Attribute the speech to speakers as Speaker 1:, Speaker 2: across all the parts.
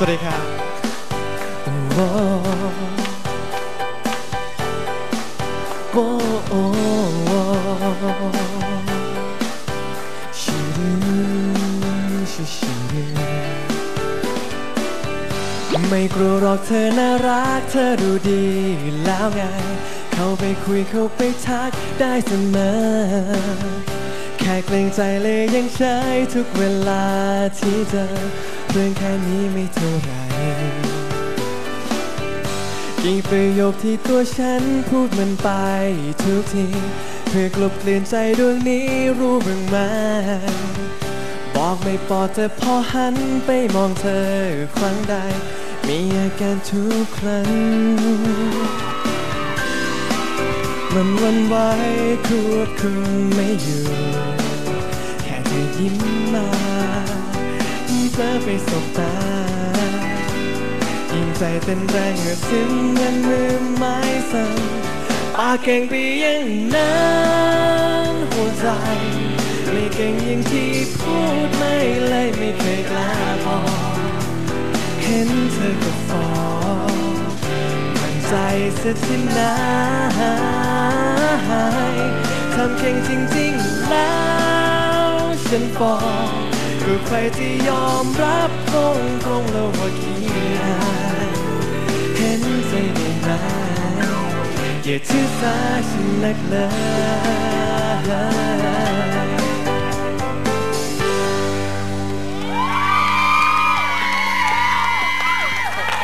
Speaker 1: สวัสดีครับโอ้โอ้โอ้ชิดูชิชิดูไม่กลัวหรอกเธอน่ารักเธอดูดีแล้วไง เข้าไปคุยเข้าไปทักได้เสมอแค่เกรงใจเลยยังใช้ทุกเวลาที่เจอ เรื่องแค่นี้ไม่เท่าไรกี่ประโยคที่ตัวฉันพูดมันไปทุกที เพื่อกลบเกลื่อนใจดวงนี้รู้บ้างไหมบอกไม่ปอดแต่พอหันไปมองเธอครั้งใด มีอาการทุกครั้ง มันวันไหวควบคุมไม่อยู่ แค่เธอยิ้ม ลอไปสบตายิ่งใจเต้นแรงเหือซึมเงินมือไม้สั่นปากเก่งไปอย่างนั้นหัวใจไม่เก่งอย่างที่พูดไม่เลยไม่เคยกล้าบอกเห็นเธอก็ฟอมันใจเสียที่ไหนทำเก่งจริงๆแล้วฉันบอ กก็ใครที่ยอมรับตรงตรงๆแล้วว่าขี้อายเห็นใจได้ไหมอย่าถือสาฉันนักเลย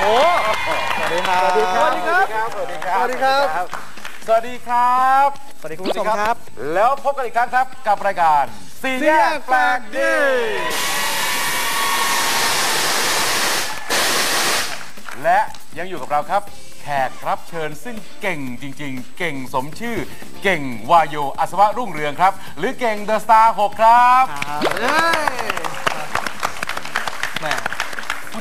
Speaker 2: โอ้สวัสดีครับ สวัสดีครับ
Speaker 3: สวัสดีครับ
Speaker 2: สวัสดีครับ
Speaker 3: สวัสดีครับ
Speaker 2: สวัสดีคุณผู้ชมครับ
Speaker 3: แล้วพบกันอีกครั้งครับกับรายการ สี่
Speaker 2: สี่
Speaker 3: แย
Speaker 2: แย
Speaker 3: กแปลกดี
Speaker 2: และ
Speaker 3: ยังอยู่กับเราครับ แขกรับเชิญซึ่งเก่งจริง ๆ เก่งสมชื่อ เก่งวายโยอัศวะรุ่งเรืองครับ หรือเก่งเดอะสตาร์6ครับ
Speaker 2: เย้แหม่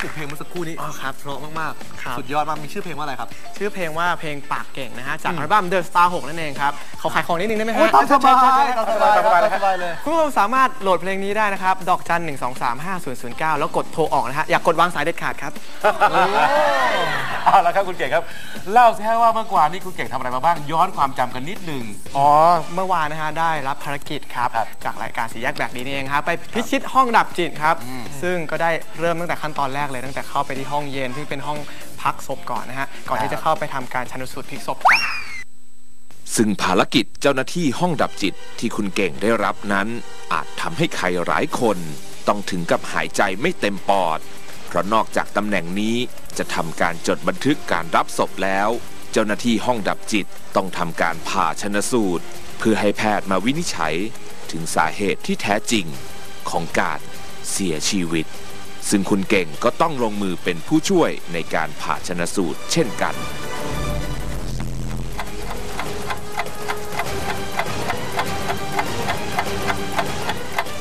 Speaker 2: ถึงเพลงเมื่อสักครู่นี้
Speaker 1: อ๋อครับ
Speaker 2: เพราะมาก
Speaker 1: ครับ
Speaker 2: ๆสุดยอดมากมีชื่อเพลงว่าอะไรครับ
Speaker 1: ชื่อเพลงว่าเพลงปากเก่งนะฮะ จากอัลบั้ม The Star 6 นั่นเองครับขอขายของนิดนึงได้ไหมฮะ
Speaker 2: ตามสบาย
Speaker 3: ตามสบายตามสบายเลยครับ
Speaker 2: สบายเลย
Speaker 1: คุณผู้ชมสามารถโหลดเพลงนี้ได้นะครับ ดอกจัน1 2 3 5 0 0 9 แล้วกดโทรออกนะฮะ อย่ากกดวางสายเด็ดขาดครับ
Speaker 3: เอาละครับคุณเก่งครับ เล่าสิฮะว่าเมื่อวานนี้คุณเก่งทำอะไรมาบ้างย้อนความจำกันนิดหนึ่ง
Speaker 1: อ๋อเมื่อวานนะฮะได้รับภารกิจครับ
Speaker 3: ครับ
Speaker 1: จากรายการสีแยกแบกดีนี่เองครับไปพิชิตห้องดับจิตครับซึ่งก็ได้เริ่มตั้งแต่ขั้นตอนแรกเลยตั้งแต่เข้าไปที่ห้องเย็นที่เป็นห้องพักศพก่อนนะฮะก่อนที่จะเข้าไปทำการชันสูตรพลิกศพกัน
Speaker 4: ซึ่งภารกิจเจ้าหน้าที่ห้องดับจิตที่คุณเก่งได้รับนั้น อาจทำให้ใครหลายคน ต้องถึงกับหายใจไม่เต็มปอด เพราะนอกจากตำแหน่งนี้จะทำการจดบันทึกการรับศพแล้ว เจ้าหน้าที่ห้องดับจิตต้องทำการผ่าชนสูตร เพื่อให้แพทย์มาวินิจฉัย ถึงสาเหตุที่แท้จริงของการเสียชีวิต ซึ่งคุณเก่งก็ต้องลงมือเป็นผู้ช่วยในการผ่าชนะสูตรเช่นกัน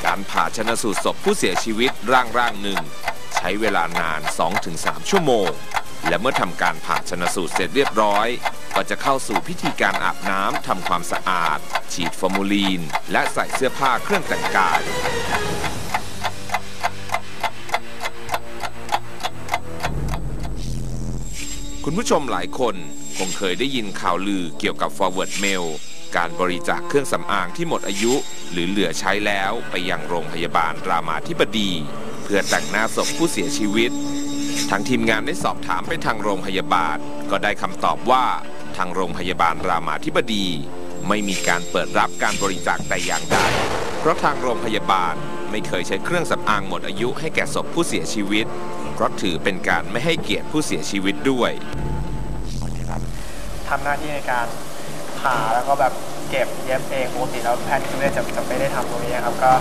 Speaker 4: การผ่าชนะสูตรศพผู้เสียชีวิตร่างร่างหนึ่ง ใช้เวลานาน 2-3 ชั่วโมง และเมื่อทำการผ่าชนะสูตรเสร็จเรียบร้อย ก็จะเข้าสู่พิธีการอาบน้ำทำความสะอาด ฉีดฟอร์มูลีน และใส่เสื้อผ้าเครื่องแต่งกาย คุณผู้ชมหลายคนคงเคยได้ยินข่าวลือเกี่ยวกับ forward mail การบริจาคเครื่องสำอางที่หมดอายุ หรือเหลือใช้แล้วไปยังโรงพยาบาลรามาธิบดี เพื่อแต่งหน้าศพผู้เสียชีวิต ทางทีมงานได้สอบถามไปทางโรงพยาบาล ก็ได้คำตอบว่าทางโรงพยาบาลรามาธิบดี ไม่มีการเปิดรับการบริจาคแต่อย่างใดเพราะทางโรงพยาบาลไม่เคยใช้เครื่องสำอางหมดอายุให้แก่ศพผู้เสียชีวิต ราะถือเป็นการไม่ให้เกียรติผู้เสียชีวิตด้วย
Speaker 1: ทำหน้าที่ในการผ่าแล้วก็แบบเก็บเย็บเองปกติแล้วแพทย์นิติเวชจะจะไม่ได้ทำตรงนี้ครับก็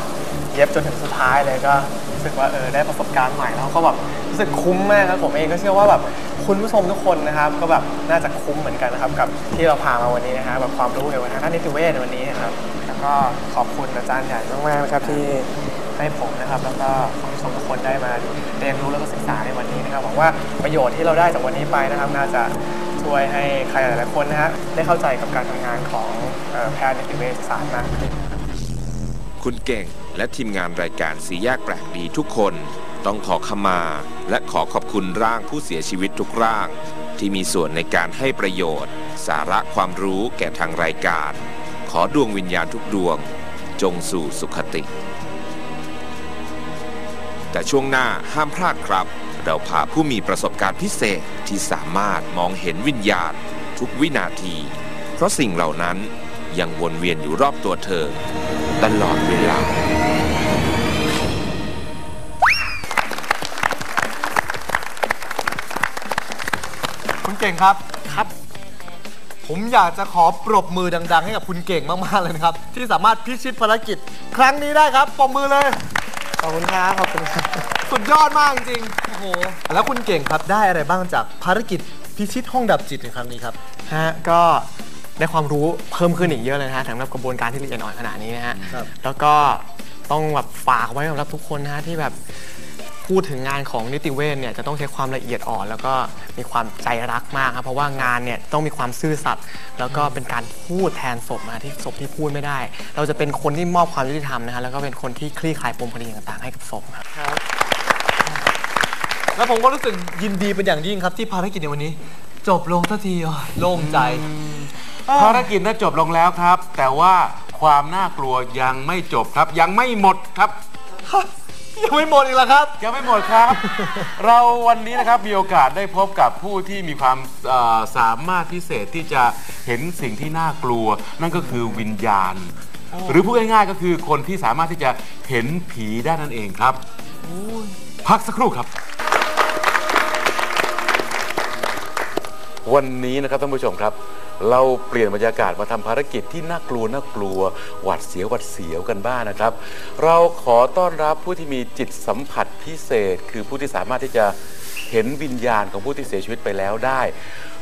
Speaker 1: เย็บจนถึงสุดท้ายเลยก็รู้สึกว่าเออได้ประสบการณ์ใหม่แล้วก็แบบรู้สึกคุ้มมากครับผมเองก็เชื่อว่าแบบคุณผู้ชมทุกคนนะครับ ก็แบบน่าจะคุ้มเหมือนกันนะครับกับที่เราพามาวันนี้นะครับแบบความรู้เกี่ยวกับทางด้านนิติเวชในวันนี้นะครับแล้วก็ขอบคุณอาจารย์ใหญ่มากๆนะครับที่ ให้ผมนะครับแล้วก็คุณผู้ชมทุกคนได้มาเรียนรู้แล้วก็ศึกษาในวันนี้นะครับหวังว่าประโยชน์ที่เราได้จากวันนี้ไปนะครับ น่าจะช่วยให้ใครหลายๆคนนะฮะได้เข้าใจกับการทำงานของแพทย์นิติเวชศาสตร์มากขึ้น
Speaker 4: คุณเก่งและทีมงานรายการสีแยกแปลกดีทุกคน ต้องขอขมา และขอขอบคุณร่างผู้เสียชีวิตทุกร่าง ที่มีส่วนในการให้ประโยชน์ สาระความรู้แก่ทางรายการ ขอดวงวิญญาณทุกดวง จงสู่สุขติ แต่ช่วงหน้าห้ามพลาดครับ เราพาผู้มีประสบการณ์พิเศษที่สามารถมองเห็นวิญญาณทุกวินาที เพราะสิ่งเหล่านั้นยังวนเวียนอยู่รอบตัวเธอ ตลอดเวลา
Speaker 2: คุณเก่งครับ ครับ ผมอยากจะขอปรบมือดัง ๆ ให้กับคุณเก่งมาก ๆ เลยนะครับ ที่สามารถพิชิตภารกิจครั้งนี้ได้ครับ ปรบมือเลย
Speaker 1: ขอบคุณครับขอบคุณครับ
Speaker 2: สุดยอดมากจริงๆโอ้โหแล้วคุณเก่งครับได้อะไรบ้างจากภารกิจพิชิตห้องดับจิตในครั้งนี้ครับ
Speaker 1: ฮะก็ได้ความรู้เพิ่มขึ้นอีกเยอะเลยนะฮะสำหรับกระบวนการที่ละเอียดอ่อนขนาดนี้นะฮะ
Speaker 2: ครับ
Speaker 1: แล้วก็ต้องแบบฝากไว้สำหรับทุกคนนะฮะที่แบบ พูดถึงงานของนิติเวชเนี่ยจะต้องใช้ความละเอียดอ่อน แล้วก็มีความใจรักมากครับเพราะว่างานเนี่ยต้องมีความซื่อสัตย์แล้วก็เป็นการพูดแทนศพนะที่ศพที่พูดไม่ได้ เราจะเป็นคนที่มอบความยุติธรรมนะฮะแล้วก็เป็นคนที่คลี่คลายปมคดีต่างๆให้กับศพครับ
Speaker 2: แล้วผมก็รู้สึกยินดีเป็นอย่างยิ่งครับที่ภารกิจในวันนี้ จบลงสักทีอะโล่งใจ
Speaker 3: ภารกิจนั้นจบลงแล้วครับ แต่ว่าความน่ากลัวยังไม่จบครับ ยังไม่หมดครับ
Speaker 2: ยังไม่หมดอีกแล้วครับ
Speaker 3: ยังไม่หมดครับ เราวันนี้นะครับมีโอกาสได้พบกับผู้ที่มีความเอ่อสามารถพิเศษที่จะเห็นสิ่งที่น่ากลัว นั่นก็คือวิญญาณ หรือพูดง่ายๆก็คือคนที่สามารถที่จะเห็นผีได้นั่นเองครับพักสักครู่ครับ วันนี้นะครับท่านผู้ชมครับ เราเปลี่ยนบรรยากาศมาทำภารกิจที่น่ากลัวน่ากลัว หวัดเสียวหวัดเสียวกันบ้างนะครับ เราขอต้อนรับผู้ที่มีจิตสัมผัสพิเศษ คือผู้ที่สามารถที่จะเห็นวิญญาณของผู้ที่เสียชีวิตไปแล้วได้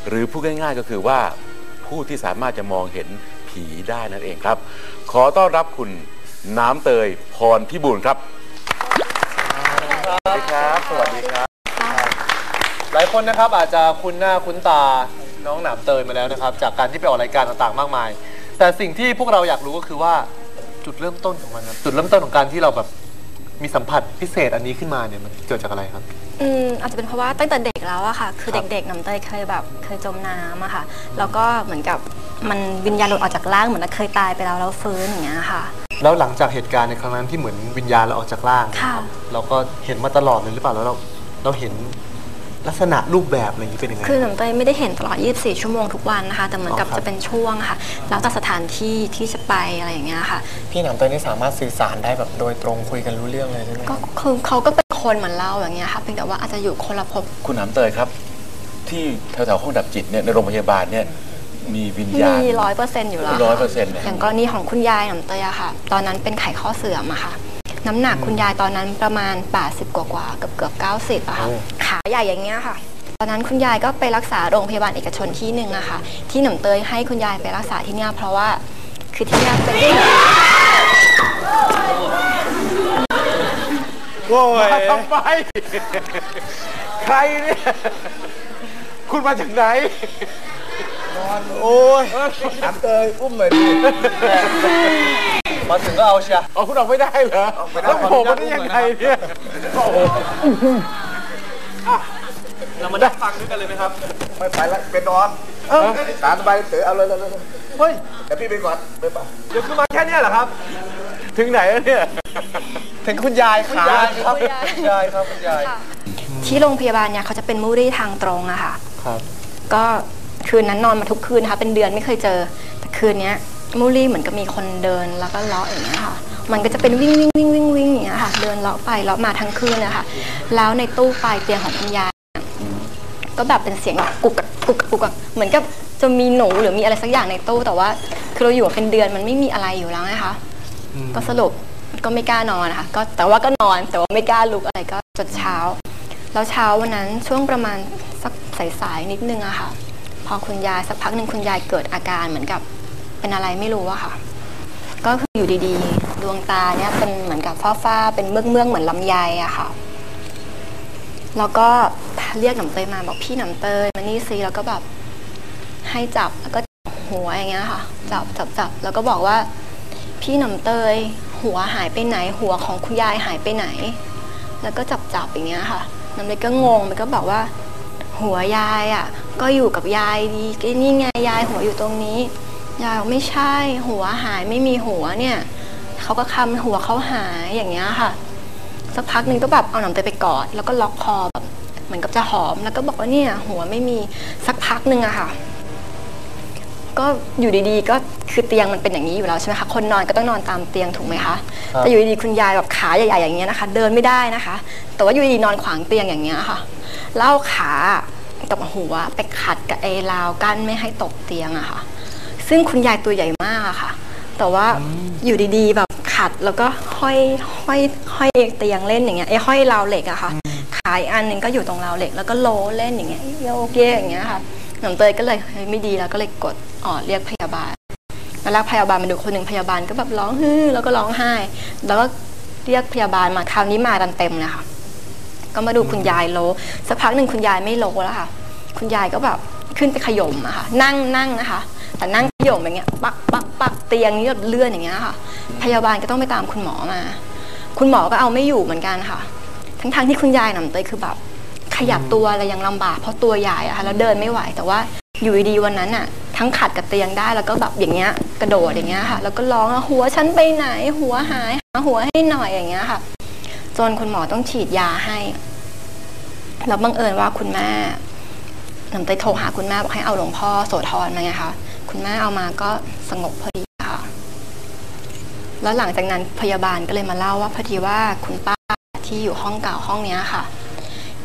Speaker 3: หรือพูดง่าย ๆ ก็คือว่าผู้ที่สามารถจะมองเห็นผีได้นั่นเองครับ ขอต้อนรับคุณน้ำเตยพรพิบูลครับสวัสดีครับ สวัสดีครับ
Speaker 2: หลายคนนะครับอาจจะคุ้นหน้าคุ้นตา น้องหนามเตยมาแล้วนะครับ จากการที่ไปออกรายการต่างๆมากมาย แต่สิ่งที่พวกเราอยากรู้ก็คือว่าจุดเริ่มต้นของมันครับจุดเริ่มต้นของการที่เราแบบมีสัมผัสพิเศษอันนี้ขึ้นมาเนี่ยมันเกิดจากอะไรครับ
Speaker 5: อืมอาจจะเป็นเพราะว่าตั้งแต่เด็กแล้วอะค่ะ คือเด็กๆน้ำเตยเคยแบบเคยจมน้ำอะค่ะ แล้วก็เหมือนกับมันวิญญาณหลุดออกจากร่างเหมือนเคยตายไปแล้วแล้วฟื้นอย่างเงี้ยค่ะ
Speaker 2: แล้วหลังจากเหตุการณ์ในครั้งนั้นที่เหมือนวิญญาณเราออกจากร่างเนย
Speaker 5: ค่ะ
Speaker 2: ครับเราก็เห็นมาตลอดเลยหรือเปล่าแล้วเราเราเห็น ลักษณะรูปแบบอะไรอย่างนี้เป็นยังไง
Speaker 5: คือน้ำเตยไม่ได้เห็นตลอด 24 ชั่วโมงทุกวันนะคะ แต่เหมือนกับ
Speaker 2: อ๋อครับ
Speaker 5: จะเป็นช่วงค่ะ แล้วแต่สถานที่ที่จะไปอะไรอย่างเงี้ยค่ะ
Speaker 1: พี่หนำเตยนี่สามารถสื่อสารได้แบบโดยตรงคุยกันรู้เรื่องเลยใช่ไหม
Speaker 5: ก็คือเขาก็เป็นคนเหมือนเราอย่างเงี้ยค่ะเพียงแต่ว่าอาจจะอยู่คนละภพ
Speaker 3: คุณน้ำเตยครับ ที่แถวๆห้องดับจิตเนี่ยในโรงพยาบาลเนี่ยมีวิญญาณ
Speaker 5: มีร้อยเปอร์เซ็นต์อยู่แล้ว
Speaker 3: ร้อยเปอร์เซ็นต์เนี่ย
Speaker 5: อย่างกรณีของคุณยายหนำเตยอะค่ะ ตอนนั้นเป็นไขข้อเสื่อมอะค่ะ น้ำหนักคุณยายตอนนั้นประมาณ 80 กว่ากว่าๆเกือบเกือบ90อะค่ะ ขาใหญ่อย่างเงี้ยค่ะ ตอนนั้นคุณยายก็ไปรักษาโรงพยาบาลเอกชนที่หนึ่งอะค่ะ ที่หนำเตยให้คุณยายไปรักษาที่เนี่ยเพราะว่าคือที่เนี่ยเป็น
Speaker 3: มาทำไมใครเนี่ย คุณมาจากไหน
Speaker 2: โอ้ยถามเตยอุ้มหน่อยดิมาถึงก็เอาเชียร์
Speaker 3: เอาคุณออกไม่ได้เหรอ
Speaker 2: ไม่ได้
Speaker 3: แล้วผมมาได้ยังไงเนี่ยโอ้โห
Speaker 2: เรามาได้ฟังด้วยกันเลยไหมครับ
Speaker 6: ไม่ไปแล้วไปนอนตามสบายเต๋อเอาเลยเลยเลย
Speaker 2: เฮ้ย
Speaker 6: แต่พี่ไปก่อนไปป่ะ
Speaker 2: เดี๋ยวคือมาแค่เนี้ยเหรอครับ
Speaker 3: ถึงไหนแล้วเนี่ย
Speaker 2: ถึงคุณยายขา
Speaker 5: คุณยาย
Speaker 2: ครับ
Speaker 5: คุณยาย
Speaker 2: คุณยายครับคุณยาย
Speaker 5: ที่โรงพยาบาลเนี่ยเขาจะเป็นมูรี่ทางตรงอะค่ะ
Speaker 2: ครับ
Speaker 5: ก็ คืนนั้นนอนมาทุกคืนนะคะเป็นเดือนไม่เคยเจอ แต่คืนเนี้ยมูรี่เหมือนกับมีคนเดินแล้วก็เลาะอย่างเงี้ยค่ะ มันก็จะเป็นวิ่งวิ่งวิ่งวิ่งวิ่งอย่างเงี้ยค่ะ เดินเลาะไปเลาะมาทั้งคืนเลยค่ะ แล้วในตู้ปลายเตียงของคุณยายเนี่ยก็แบบเป็นเสียงแบบกุกกักกุกกักกุกกักเหมือนกับจะมีหนูหรือมีอะไรสักอย่างในตู้แต่ว่าคือเราอยู่มาเป็นเดือนมันไม่มีอะไรอยู่แล้วนะคะ ก็สรุปก็ไม่กล้านอนนะคะก็แต่ว่าก็นอนแต่ว่าไม่กล้าลุกอะไรก็จนเช้า แล้วเช้าวันนั้นช่วงประมาณสักสายๆนิดนึงอะค่ะ พอคุณยายสักพักหนึ่งคุณยายเกิดอาการเหมือนกับเป็นอะไรไม่รู้อะค่ะ ก็คืออยู่ดีๆ ดวงตาเนี่ยเป็นเหมือนกับฟ้าๆเป็นเมือกเมือกเหมือนลำไยอะค่ะ แล้วก็เรียกหนำเตยมาบอกพี่หนำเตยมานี่ซิแล้วก็แบบให้จับแล้วก็จับหัวอย่างเงี้ยค่ะ จับจับจับแล้วก็บอกว่า พี่หนำเตย หัวหายไปไหน หัวของคุณยายหายไปไหน แล้วก็จับจับอย่างเงี้ยค่ะน้ำเล็กก็งงมันก็บอกว่า หัวยายอะ ก็อยู่กับยายดีไอ้นี่ไงยายหัวอยู่ตรงนี้ยายบอกไม่ใช่หัวหายไม่มีหัวเนี่ยเขาก็คำหัวเขาหายอย่างเงี้ยค่ะ สักพักหนึ่งก็แบบเอาหนังเตยไปกอด แล้วก็ล็อกคอแบบเหมือนกับจะหอมแล้วก็บอกว่าเนี่ย หัวไม่มีสักพักหนึ่งอะค่ะ ก็อยู่ดีๆ ก็คือเตียงมันเป็นอย่างนี้อยู่แล้วใช่ไหมคะคนนอนก็ต้องนอนตามเตียงถูกไหมคะ
Speaker 2: ครับ
Speaker 5: แต่อยู่ดีๆคุณยายแบบขาใหญ่ๆอย่างเงี้ยนะคะ เดินไม่ได้นะคะ แต่ว่าอยู่ดีๆนอนขวางเตียงอย่างเงี้ยค่ะแล้วเอาขา กับหัวไปขัดกับไอ้ราวกั้นไม่ให้ตกเตียงอะค่ะ ซึ่งคุณยายตัวใหญ่มากอะค่ะ แต่ว่าอยู่ดีๆแบบขัดแล้วก็ห้อยห้อยห้อยเตียงเล่นอย่างเงี้ยไอ้ห้อยราวเหล็กอะค่ะขาอีกอันหนึ่งก็อยู่ตรงราวเหล็กแล้วก็โลเล่นอย่างเงี้ยโยกเยกอย่างเงี้ยค่ะหนังเตยก็เลยเฮ้ยไม่ดีแล้วก็เลยกดอ่อเรียกพยาบาลแล้วแรกพยาบาลมาดูคนหนึ่งพยาบาลก็แบบร้องฮือแล้วก็ร้องไห้ แล้วก็เรียกพยาบาลมาคราวนี้มากันเต็มเลยค่ะ ก็มาดูคุณยายโลสักพักหนึ่งคุณยายไม่โลแล้วค่ะ คุณยายก็แบบขึ้นไปขย่มอะค่ะ นั่งนั่งนะคะ แต่นั่งขย่มอย่างเงี้ยปักปักปักเตียงนี้แบบเลื่อนอย่างเงี้ยค่ะ พยาบาลก็ต้องไปตามคุณหมอมา คุณหมอก็เอาไม่อยู่เหมือนกันค่ะ ทั้งๆที่คุณยายหนำเตยคือแบบขยับตัวอะไรยังลำบากเพราะตัวใหญ่อะค่ะแล้วเดินไม่ไหว แต่ว่าอยู่ดีๆวันนั้นอะทั้งขัดกับเตียงได้แล้วก็แบบอย่างเงี้ยกระโดดอย่างเงี้ยค่ะ แล้วก็ร้องหัวฉันไปไหน หัวหายหาหัวให้หน่อยอย่างเงี้ยค่ะ จนคุณหมอต้องฉีดยาให้แล้วบังเอิญว่าคุณแม่ หน้ำเตยโทรหาคุณแม่บอกให้เอาหลวงพ่อโสธรมาไงคะคุณแม่เอามาก็สงบพอดีค่ะ แล้วหลังจากนั้นพยาบาลก็เลยมาเล่าว่าพอดีว่าคุณป้าที่อยู่ห้องเก่าห้องเนี้ยค่ะ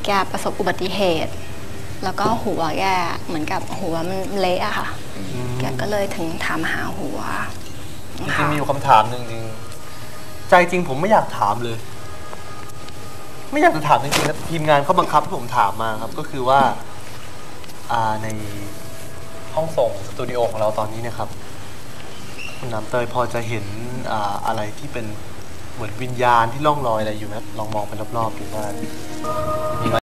Speaker 5: แกประสบอุบัติเหตุ แล้วก็หัวแกเหมือนกับหัวมันเละอะค่ะ แกก็เลยถึงถามหาหัว
Speaker 2: จริงๆมีอยู่คำถามหนึ่งจริงใจจริงผมไม่อยากถามเลย ไม่อยากจะถามจริงๆนะทีมงานเขาบังคับให้ผมถามมาครับ ก็คือว่า อ่าในห้องส่งสตูดิโอของเราตอนนี้เนะครับ คุณน้ำเตยพอจะเห็นอ่าอะไรที่เป็นเหมือนวิญญาณที่ล่องลอยอะไรอยู่ไหมลองมองไปรอบๆดูว่ามีไหม